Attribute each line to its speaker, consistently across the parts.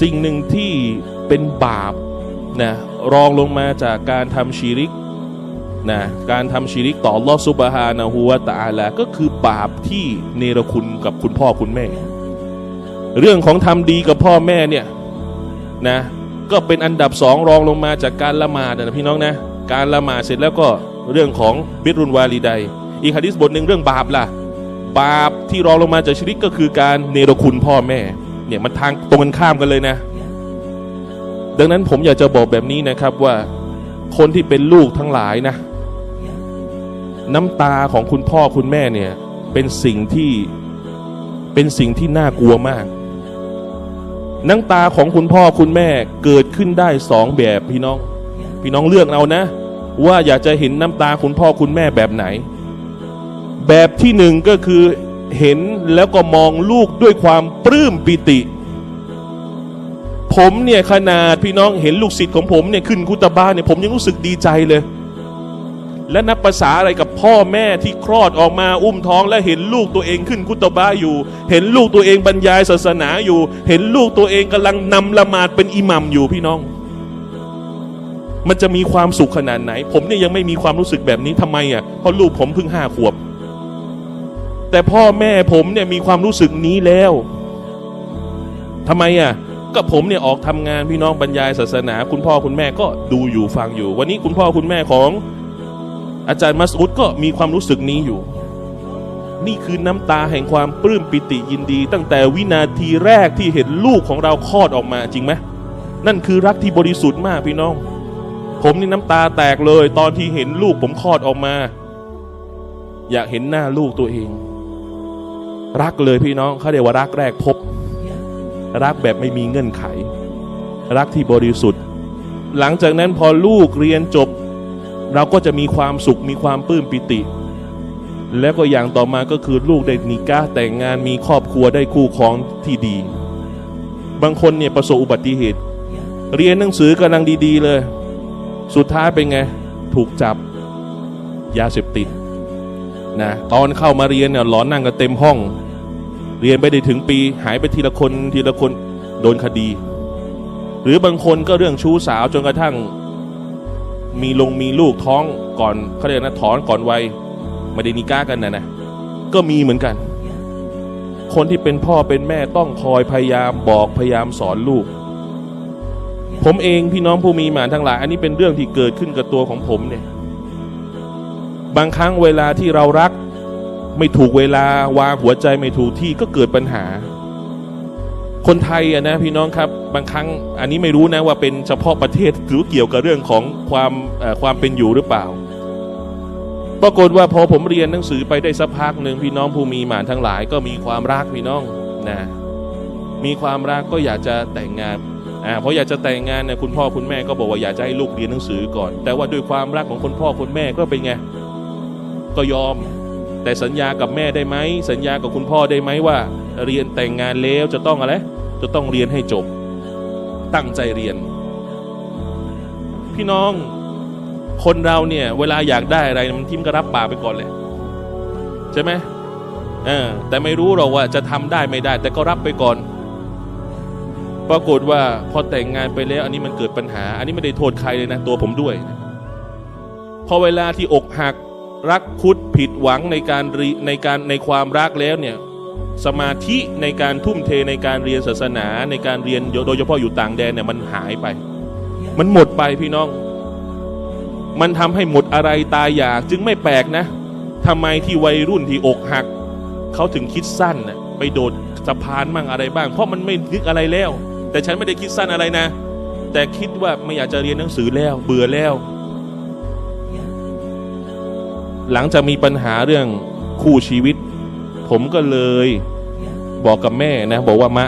Speaker 1: สิ่งหนึ่งที่เป็นบาปนะรองลงมาจากการทำชีริกนะการทำชีริกต่อลอฮฺซุบฮานะฮูวะตาลาก็คือบาปที่เนรคุณกับคุณพ่อคุณแม่ เรื่องของทำดีกับพ่อแม่เนี่ยนะก็เป็นอันดับสองรองลงมาจากการละหมาดนะพี่น้องนะการละหมาดเสร็จแล้วก็เรื่องของบิรุนวาลีไดอีกฮะดิษบทหนึ่งเรื่องบาปล่ะ บาปที่รองลงมาจากชีริกก็คือการเนรคุณพ่อแม่ เนี่ยมันทางตรงกันข้ามกันเลยนะ ดังนั้นผมอยากจะบอกแบบนี้นะครับว่าคนที่เป็นลูกทั้งหลายนะ น้ำตาของคุณพ่อคุณแม่เนี่ยเป็นสิ่งที่เป็นสิ่งที่น่ากลัวมาก น้ำตาของคุณพ่อคุณแม่เกิดขึ้นได้สองแบบพี่น้อง พี่น้องเลือกเอานะ ว่าอยากจะเห็นน้ำตาคุณพ่อคุณแม่แบบไหน แบบที่หนึ่งก็คือเห็นแล้วก็มองลูกด้วยความปลื้มปิติ ผมเนี่ยขนาดพี่น้องเห็นลูกศิษย์ของผมเนี่ยขึ้นกุตบ้านเนี่ยผมยังรู้สึกดีใจเลย และนับภาษาอะไรกับพ่อแม่ที่คลอดออกมาอุ้มท้อง และเห็นลูกตัวเองขึ้นกุตบ้าอยู่ เห็นลูกตัวเองบรรยายศาสนาอยู่ เห็นลูกตัวเองกำลังนำละหมาดเป็นอิหมัมอยู่พี่น้อง มันจะมีความสุขขนาดไหน ผมเนี่ยยังไม่มีความรู้สึกแบบนี้ทำไมอะเพราะลูกผมเพิ่งห้าขวบ แต่พ่อแม่ผมเนี่ยมีความรู้สึกนี้แล้วทำไมอะก็ผมเนี่ยออกทำงานพี่น้องบรรยายศาสนา คุณพ่อคุณแม่ก็ดูอยู่ฟังอยู่ วันนี้คุณพ่อคุณแม่ของอาจารย์มัสอุดก็มีความรู้สึกนี้อยู่ นี่คือน้ำตาแห่งความปลื้มปิติยินดี ตั้งแต่วินาทีแรกที่เห็นลูกของเราคลอดออกมาจริงไหมนั่นคือรักที่บริสุทธิ์มากพี่น้อง ผมนี่น้ำตาแตกเลย ตอนที่เห็นลูกผมคลอดออกมา อยากเห็นหน้าลูกตัวเอง รักเลยพี่น้องเขาเรียกว่ารักแรกพบ รักแบบไม่มีเงื่อนไข รักที่บริสุทธิ์ หลังจากนั้นพอลูกเรียนจบ เราก็จะมีความสุขมีความปลื้มปิติ แล้วก็อย่างต่อมาก็คือลูกได้นิก้าแต่งงานมีครอบครัวได้คู่ครองที่ดี บางคนเนี่ยประสบอุบัติเหตุ เรียนหนังสือกำลังดี ๆ เลย สุดท้ายเป็นไง ถูกจับยาเสพติด นะตอนเข้ามาเรียนเนี่ยหลอนนั่งกันเต็มห้อง เรียนไปได้ถึงปี หายไปทีละคนทีละคนโดนคดี หรือบางคนก็เรื่องชู้สาวจนกระทั่ง มีลงมีลูกท้องก่อนเขาเรียกนะถอนก่อนวัยไม่ได้นิก้ากันนะนะก็มีเหมือนกัน คนที่เป็นพ่อเป็นแม่ต้องคอยพยายามบอกพยายามสอนลูก ผมเองพี่น้องผู้มีหมานทั้งหลาย อันนี้เป็นเรื่องที่เกิดขึ้นกับตัวของผมเนี่ย บางครั้งเวลาที่เรารัก ไม่ถูกเวลาวางหัวใจไม่ถูกที่ก็เกิดปัญหา คนไทยอะนะพี่น้องครับบางครั้งอันนี้ไม่รู้นะว่าเป็นเฉพาะประเทศหรือเกี่ยวกับเรื่องของความความเป็นอยู่หรือเปล่าปรากฏว่าพอผมเรียนหนังสือไปได้สักพักหนึ่งพี่น้องผู้มีหมานทั้งหลาย ก็มีความรักพี่น้องนะมีความรักก็อยากจะแต่งงานอ่าเพราะอยากจะแต่งงานเนี่ยคุณพ่อคุณแม่ก็บอกว่าอยากจะให้ลูกเรียนหนังสือก่อน แต่ว่าด้วยความรักของคุณพ่อคุณแม่ก็เป็นไง ก็ยอม แต่สัญญากับแม่ได้ไหมสัญญากับคุณพ่อได้ไหมว่า เรียนแต่งงานแล้วจะต้องอะไรจะต้องเรียนให้จบ ตั้งใจเรียน พี่น้องคนเราเนี่ยเวลาอยากได้อะไรมันทิมก็รับปากไปก่อนเลยใช่ไหมเออแต่ไม่รู้หรอกว่าจะทำได้ไม่ได้ แต่ก็รับไปก่อน ปรากฏว่าพอแต่งงานไปแล้วอันนี้มันเกิดปัญหา อันนี้ไม่ได้โทษใครเลยนะ ตัวผมด้วยนะพอเวลาที่อกหัก รักคุดผิดหวังในการรีในการในความรักแล้วเนี่ยสมาธิในการทุ่มเทในการเรียนศาสนาในการเรียนโดยเฉพาะอยู่ต่างแดนเนี่ยมันหายไป มันหมดไปพี่น้อง มันทำให้หมดอะไรตายอยากจึงไม่แปลกนะทำไมที่วัยรุ่นที่อกหัก เขาถึงคิดสั้นน่ะไปโดดสะพานบ้างอะไรบ้าง เพราะมันไม่นึกอะไรแล้ว แต่ฉันไม่ได้คิดสั้นอะไรนะ แต่คิดว่าไม่อยากจะเรียนหนังสือแล้ว เบื่อแล้ว หลังจากมีปัญหาเรื่องคู่ชีวิต ผมก็เลยบอกกับแม่นะ บอกว่ามะ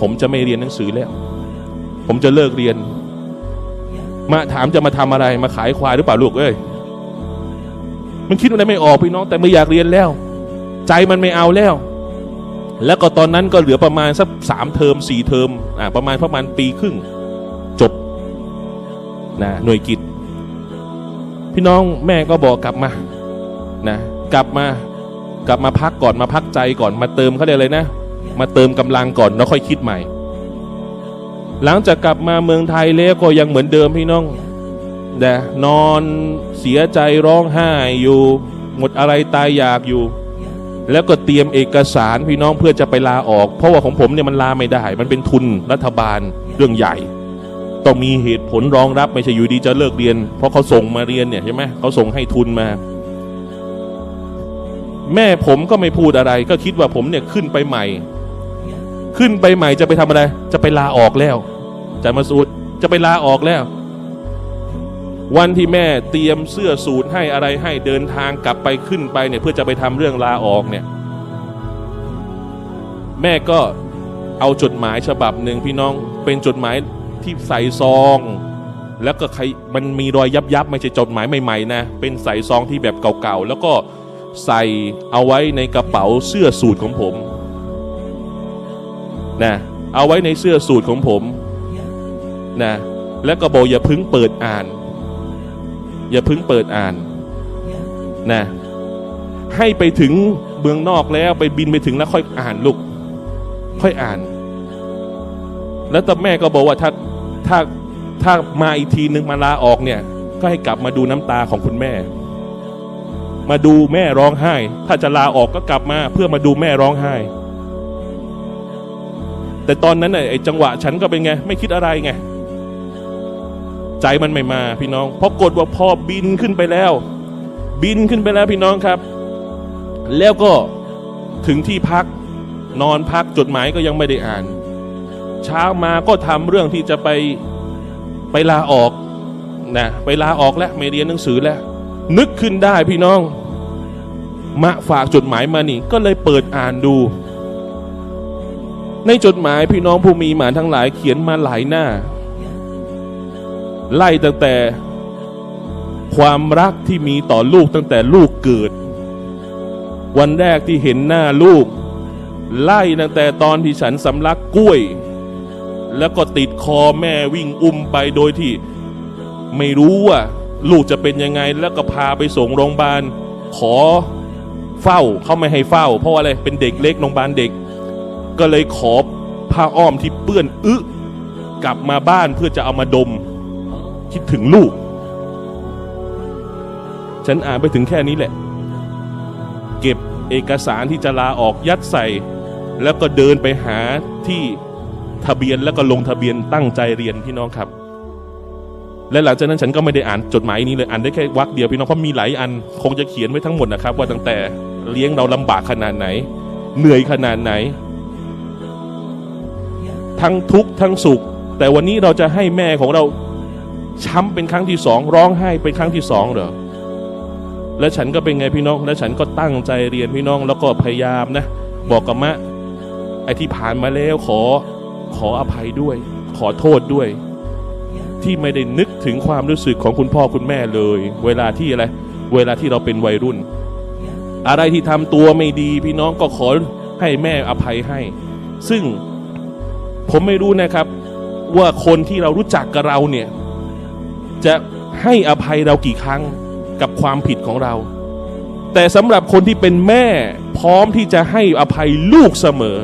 Speaker 1: ผมจะไม่เรียนหนังสือแล้ว ผมจะเลิกเรียน มาถามจะมาทำอะไรมาขายควายหรือเปล่าลูกเอ้ยมันคิดอะไรไม่ออกพี่น้องแต่ไม่อยากเรียนแล้ว ใจมันไม่เอาแล้ว แล้วก็ตอนนั้นก็เหลือประมาณสักสามเทอมสี่เทอมอ่าประมาณประมาณปีครึ่ง จบนะหน่วยกิจ พี่น้องแม่ก็บอกกลับมา นะกลับมากลับมาพักก่อนมาพักใจก่อนมาเติมเขาเรียกอะไรนะ มาเติมกำลังก่อนแล้วค่อยคิดใหม่ หลังจากกลับมาเมืองไทยแล้วก็ยังเหมือนเดิมพี่น้องแต่นอนเสียใจร้องไห้อยู่ หมดอะไรตายอยากอยู่ แล้วก็เตรียมเอกสารพี่น้องเพื่อจะไปลาออก เพราะว่าของผมเนี่ยมันลาไม่ได้ มันเป็นทุนรัฐบาลเรื่องใหญ่ต้องมีเหตุผลรองรับไม่ใช่อยู่ดีจะเลิกเรียน เพราะเขาส่งมาเรียนเนี่ยใช่ไหมเขาส่งให้ทุนมา แม่ผมก็ไม่พูดอะไร ก็คิดว่าผมเนี่ยขึ้นไปใหม่ ขึ้นไปใหม่จะไปทำอะไร จะไปลาออกแล้วจะมาสูดจะไปลาออกแล้ว วันที่แม่เตรียมเสื้อสูทให้อะไรให้เดินทางกลับไปขึ้นไปเนี่ยเพื่อจะไปทำเรื่องลาออกเนี่ย แม่ก็เอาจดหมายฉบับหนึ่งพี่น้องเป็นจดหมายที่ใส่ซอง แล้วก็ใครมันมีรอยยับยับๆไม่ใช่จดหมายใหม่ๆนะเป็นใส่ซองที่แบบเก่าๆแล้วก็ ใส่เอาไว้ในกระเป๋าเสื้อสูทของผมนะเอาไว้ในเสื้อสูทของผมนะแล้วก็บอกอย่าพึ่งเปิดอ่าน อย่าพึ่งเปิดอ่านนะให้ไปถึงเมืองนอกแล้วไปบินไปถึงแล้วค่อยอ่านลูกค่อยอ่าน แล้วแต่แม่ก็บอกว่าถ้าถ้าถ้ามาอีกทีนึงมาลาออกเนี่ย ก็ให้กลับมาดูน้ำตาของคุณแม่ มาดูแม่ร้องไห้ ถ้าจะลาออกก็กลับมาเพื่อมาดูแม่ร้องไห้ แต่ตอนนั้นไอ้จังหวะฉันก็เป็นไง ไม่คิดอะไรไง ใจมันไม่มาพี่น้องเพราะกดว่าพ่อบินขึ้นไปแล้ว บินขึ้นไปแล้วพี่น้องครับ แล้วก็ถึงที่พักนอนพักจดหมายก็ยังไม่ได้อ่าน เช้ามาก็ทำเรื่องที่จะไปไปลาออกนะไปลาออกแล้วไม่เรียนหนังสือแล้ว นึกขึ้นได้พี่น้องมาฝากจดหมายมานี่ ก็เลยเปิดอ่านดู ในจดหมายพี่น้องผู้มีหมานทั้งหลายเขียนมาหลายหน้า ไล่ตั้งแต่ความรักที่มีต่อลูกตั้งแต่ลูกเกิด วันแรกที่เห็นหน้าลูก ไล่ตั้งแต่ตอนที่ฉันสำลักกล้วย แล้วก็ติดคอแม่วิ่งอุ้มไปโดยที่ ไม่รู้ว่า ลูกจะเป็นยังไงแล้วก็พาไปส่งโรงพยาบาล ขอเฝ้าเขาไม่ให้เฝ้า เพราะอะไรเป็นเด็กเล็กโรงพยาบาลเด็ก ก็เลยขอผ้าอ้อมที่เปื้อนอึกลับมาบ้านเพื่อจะเอามาดม คิดถึงลูก ฉันอ่านไปถึงแค่นี้แหละ เก็บเอกสารที่จะลาออกยัดใส่ แล้วก็เดินไปหาที่ทะเบียนแล้วก็ลงทะเบียนตั้งใจเรียนพี่น้องครับ และหลังจากนั้นฉันก็ไม่ได้อ่านจดหมายนี้เลยอ่านได้แค่วรรคเดียวพี่น้องเพราะมีหลายอันคงจะเขียนไว้ทั้งหมดนะครับ ว่าตั้งแต่เลี้ยงเราลำบากขนาดไหน เหนื่อยขนาดไหน ทั้งทุกข์ทั้งสุข แต่วันนี้เราจะให้แม่ของเราช้ำเป็นครั้งที่สองร้องไห้เป็นครั้งที่สองเหรอและฉันก็เป็นไงพี่น้อง และฉันก็ตั้งใจเรียนพี่น้องแล้วก็พยายามนะ บอกกับมะไอที่ผ่านมาแล้วขอขออภัยด้วย ขอโทษด้วย ที่ไม่ได้นึกถึงความรู้สึกของคุณพ่อคุณแม่เลย เวลาที่อะไร เวลาที่เราเป็นวัยรุ่น อะไรที่ทำตัวไม่ดีพี่น้องก็ขอให้แม่อภัยให้ ซึ่งผมไม่รู้นะครับว่าคนที่เรารู้จักกับเราเนี่ย จะให้อภัยเรากี่ครั้งกับความผิดของเรา แต่สำหรับคนที่เป็นแม่พร้อมที่จะให้อภัยลูกเสมอ